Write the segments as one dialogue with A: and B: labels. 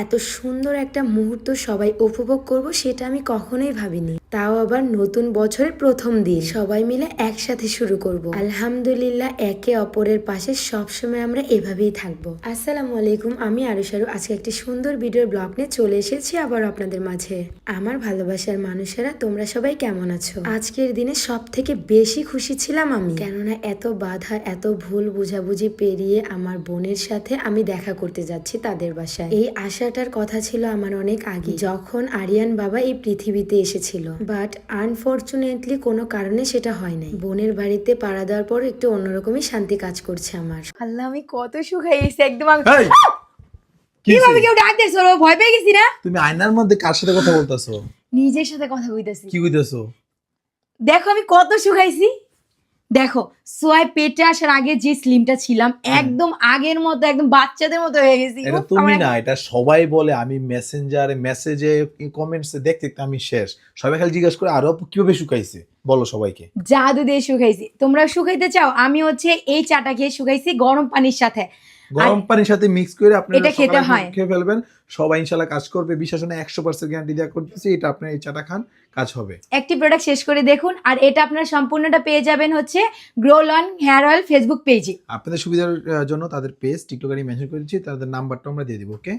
A: এত সুন্দর একটা মুহূর্ত সবাই উপভোগ করব সেটা আমি কখনোই ভাবিনি। তাও আবার নতুন বছরের প্রথম দিন। সবাই মিলে একসাথে শুরু করব। আলহামদুলিল্লাহ একে অপরের পাশে সবসময় আমরা এভাবেই থাকব। আসসালামু আলাইকুম আমি আরুষারু আজকে একটি সুন্দর ভিডিওর ব্লগ নিয়ে চলে এসেছি আবার আপনাদের মাঝে। আমার ভালোবাসার মানুষেরা তোমরা সবাই কেমন আছো? আজকের দিনে সব থেকে বেশি খুশি ছিলাম আমি। কেননা এত বাধা এত ভুল বুঝাবুঝি পেরিয়ে আমার বোনের সাথে আমি দেখা করতে যাচ্ছি তাদের বাসায়। এই আশাটার কথা ছিল আমার অনেক আগে যখন আরিয়ান বাবা এই পৃথিবীতে এসেছিল। বাট আনফর্চুনেটলি কোনো কারণে সেটা হয় নাই বোনের বাড়িতে পাড়া দেওয়ার পর একটু অন্যরকমই শান্তি কাজ করছে আমার।
B: আল্লাহ আমি কত সুখাই এসে একদম কীভাবে কেউ ডাক ভয় পেয়ে গেছি না?
C: তুমি আয়নার মধ্যে কার সাথে কথা বলতেছো?
B: নিজের সাথে কথা কইতাছি।
C: কি কইতেছো?
B: দেখো আমি কত শুকাইছি দেখো সোয়াই পেটে আসার আগে যে স্লিমটা ছিলাম একদম আগের মতো একদম বাচ্চাদের মতো হয়ে গেছি।
C: এটা তুমি না এটা সবাই বলে আমি মেসেঞ্জারে মেসেজে কমেন্টসে দেখতে আমি শেষ। সবাই খালি জিজ্ঞাসা করে আরও কীভাবে শুকাইছে? বলো সবাইকে।
B: জাদু দিয়ে শুকাইছি। তোমরা শুকাইতে চাও? আমি হচ্ছে এই চাটা খেয়ে শুকাইছি গরম পানির সাথে।
C: গরম পানির সাথে মিক্স করে আপনি
B: এটা খেতে হয়।
C: খেয়ে ফেলবেন। সবাই ইনশাল্লাহ কাজ করবে। বিশ্বাস না একশো পার্সেন্ট গ্যারান্টি দেওয়া করতেছি। এটা আপনার এই চাটা খান কাজ হবে।
B: একটি প্রোডাক্ট শেষ করে দেখুন। আর এটা আপনার সম্পূর্ণটা পেয়ে যাবেন হচ্ছে গ্রোলন হেয়ার অয়েল ফেসবুক পেজে
C: আপনাদের সুবিধার জন্য তাদের পেজ টিকটকারি মেনশন করেছি। তাদের নাম্বারটা আমরা দিয়ে দিব ওকে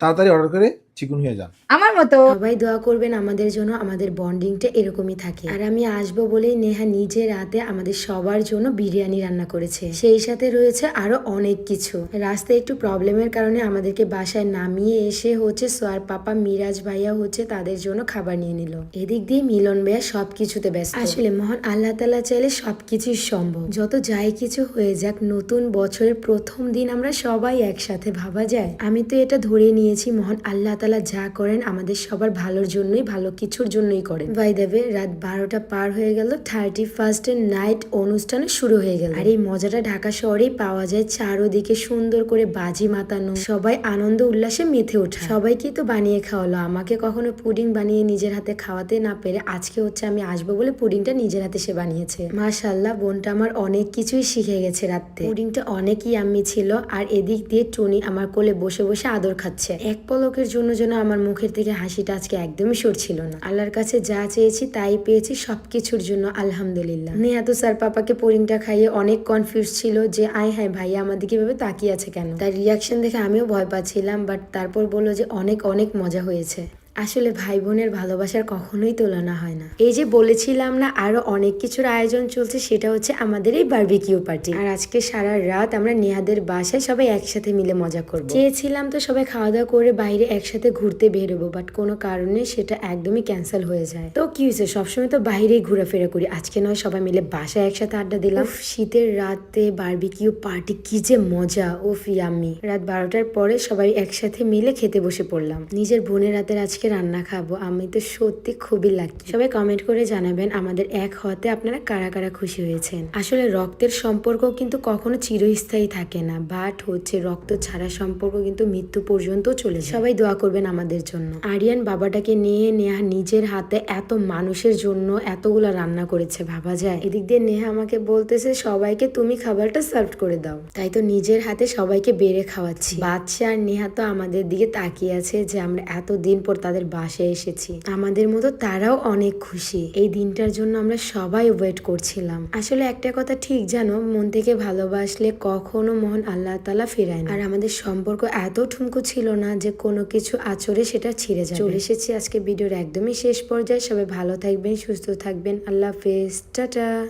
C: তাড়াতাড়ি অর্ডার করে চিকুন হয়ে যান।
B: আমার মতো।
A: সবাই দোয়া করবেন আমাদের জন্য আমাদের বন্ডিংটা এরকমই থাকে। আর আমি আসব বলেই নেহা নিজে রাতে আমাদের সবার জন্য বিরিয়ানি রান্না করেছে। সেই সাথে রয়েছে আরও অনেক কিছু। রাস্তায় একটু প্রবলেমের কারণে আমাদেরকে বাসায় নামিয়ে এসে হচ্ছে সোয়ার পাপা মিরাজ ভাইয়া হচ্ছে তাদের জন্য খাবার নিয়ে নিল। এদিক দিয়ে মিলন ভাইয়া সবকিছুতে ব্যস্ত। আসলে মহান আল্লাহ তালা চাইলে সবকিছুই সম্ভব। যত যাই কিছু হয়ে যাক নতুন বছরের প্রথম দিন আমরা সবাই একসাথে ভাবা যায়। আমি তো এটা ধরে নিয়েছি মহান আল্লাহ তালা যা করেন আমাদের সবার ভালোর জন্যই, ভালো কিছুর জন্যই করেন। ভাই দেবে রাত বারোটা পার হয়ে গেল থার্টি ফার্স্ট এর নাইট অনুষ্ঠান শুরু হয়ে গেল। আর এই মজাটা ঢাকা শহরেই পাওয়া যায় চারোদিকে সুন্দর করে বাজি মাতানো, সবাই আনন্দ উল্লাসে মেতে ওঠা। সবাইকে তো বানিয়ে খাওয়ালো, আমাকে কখনো পুডিং বানিয়ে নিজের হাতে খাওয়াতে না পেরে আজকে হচ্ছে আমি আসব বলে পুডিংটা নিজের হাতে সে বানিয়েছে। মাশাল্লাহ বোনটা আমার অনেক কিছুই শিখে গেছে রাত্রে। পুডিংটা অনেকই আম্মি ছিল, আর এদিক দিয়ে টুনি আমার কোলে বসে বসে আদর খাচ্ছে। এক পলকের জন্য যেন আমার মুখের থেকে হাসিটা আজকে একদমই সরছিল না। আল্লাহর কাছে যা চেয়েছি তাই পেয়েছি সব কিছুর জন্য আলহামদুলিল্লাহ। নেহাতো স্যার পাপাকে পরিণটা খাইয়ে অনেক কনফিউজ ছিল যে, আয় হ্যাঁ ভাইয়া, আমাদের কীভাবে তাকিয়ে আছে কেন? তার রিয়াকশন দেখে আমিও ভয় পাচ্ছিলাম বাট তারপর বলল যে, অনেক অনেক মজা হয়েছে। আসলে ভাই বোনের ভালোবাসার কখনোই তুলনা হয় না। এই যে বলেছিলাম না, আরও অনেক কিছুর আয়োজন চলছে, সেটা হচ্ছে আমাদের এই বারবিকিউ পার্টি আর আজকে সারা রাত আমরা নেহাদের বাসায় সবাই একসাথে মিলে মজা করব। চেয়েছিলাম তো সবাই খাওয়া দাওয়া করে বাইরে একসাথে ঘুরতে বেরোবো বাট কোনো কারণে সেটা একদমই ক্যান্সেল হয়ে যায়। তো কি হয়েছে? সবসময় তো বাইরেই ঘোরাফেরা করি। আজকে নয়, সবাই মিলে বাসায় একসাথে আড্ডা দিলাম। শীতের রাতে বারবিকিউ পার্টি কি যে মজা! ও ইয়াম্মি রাত বারোটার পরে সবাই একসাথে মিলে খেতে বসে পড়লাম। নিজের বোনের রাতের আজকে রান্না খাব। আমি তো সত্যি খুবই লাকি সবাই কমেন্ট করে জানাবেন আমাদের এক হতে আপনারা কারা কারা খুশি হয়েছেন। আসলে রক্তের সম্পর্ক কিন্তু কখনো চিরস্থায়ী থাকে না বাট হচ্ছে রক্ত ছাড়া সম্পর্ক কিন্তু মৃত্যু পর্যন্ত চলে সবাই দোয়া করবেন আমাদের জন্য। আরিয়ান বাবাটাকে নিয়ে নেহা নিজের হাতে এত মানুষের জন্য এতগুলো রান্না করেছে, ভাবা যায়? এদিক দিয়ে নেহা আমাকে বলতেছে, সবাইকে তুমি খাবারটা সার্ভ করে দাও। তাই তো নিজের হাতে সবাইকে বেড়ে খাওয়াচ্ছি। বাচ্চা আর নেহা তো আমাদের দিকে তাকিয়ে আছে যে আমরা এত দিন পর তাদের বাসায় এসেছি। আমাদের মতো তারাও অনেক খুশি। এই দিনটার জন্য আমরা সবাই ওয়েট করছিলাম। আসলে একটা কথা ঠিক জানো, মন থেকে ভালোবাসলে কখনো মন আল্লাহ তালা ফেরায় আর আমাদের সম্পর্ক এত ঠুমকো ছিল না যে কোনো কিছু আচরে সেটা ছিঁড়ে যায় চলে এসেছি আজকে ভিডিওর একদমই শেষ পর্যায়ে। সবাই ভালো থাকবেন, সুস্থ থাকবেন। আল্লাহ হাফেজ। টাটা।